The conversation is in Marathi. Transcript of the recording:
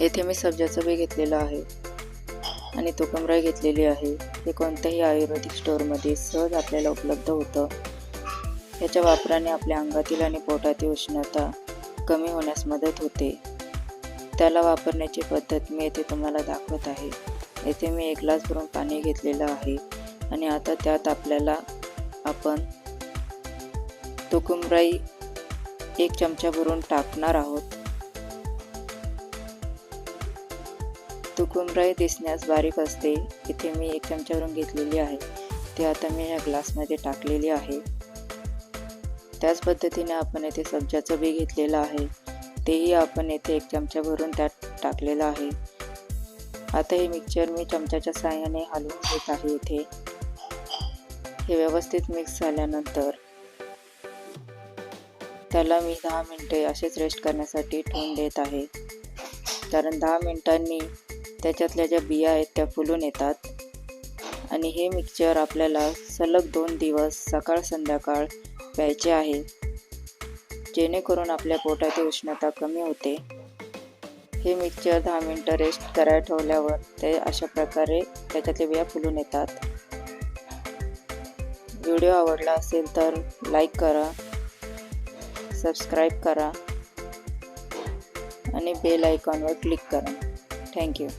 येथे मी सब्जाचं बी घेतलेलं आहे. आणि तुकमराई घेतलेली आहे. हे कोणत्याही आयुर्वेदिक स्टोअरमध्ये सहज आपल्याला उपलब्ध होतं. याच्या वापराने आपल्या अंगातील आणि पोटातील उष्णता कमी होण्यास मदत होते. त्याला वापरण्याची पद्धत मी येथे तुम्हाला दाखवत आहे. येथे मी एक ग्लास भरून पाणी घेतलेलं आहे. आणि आता त्यात आपल्याला आपण तुकुमराई एक चमचा भरून टाकणार आहोत. सुकुमराई दिसण्यास बारीक असते इथे मी एक चमच्यावरून घेतलेली आहे. ते आता मी या ग्लासमध्ये टाकलेली आहे. त्याच पद्धतीने आपण येथे सब्जाचं बी घेतलेलं आहे. तेही आपण येथे एक चमचा भरून त्यात टाकलेलं आहे. आता हे मिक्सचर मी चमच्याच्या साह्याने हलवून घेत आहे इथे. हे व्यवस्थित मिक्स झाल्यानंतर त्याला मी दहा मिनटे असेच रेस्ट करण्यासाठी ठेवून देत आहे. कारण दहा मिनिटांनी त्याच्यातल्या ज्या बिया आहेत त्या फुलून येतात. आणि हे मिक्सचर आपल्याला सलग दोन दिवस सकाळ संध्याकाळ प्यायचे आहे. जेणेकरून आपल्या पोटाची उष्णता कमी होते. हे मिक्सचर दहा मिनटं रेस्ट करायला ठेवल्यावर ते अशा प्रकारे त्याच्यातले बिया फुलून येतात. व्हिडिओ आवडला असेल तर लाईक करा सबस्क्राईब करा आणि बेल आयकॉनवर क्लिक करा. Thank you.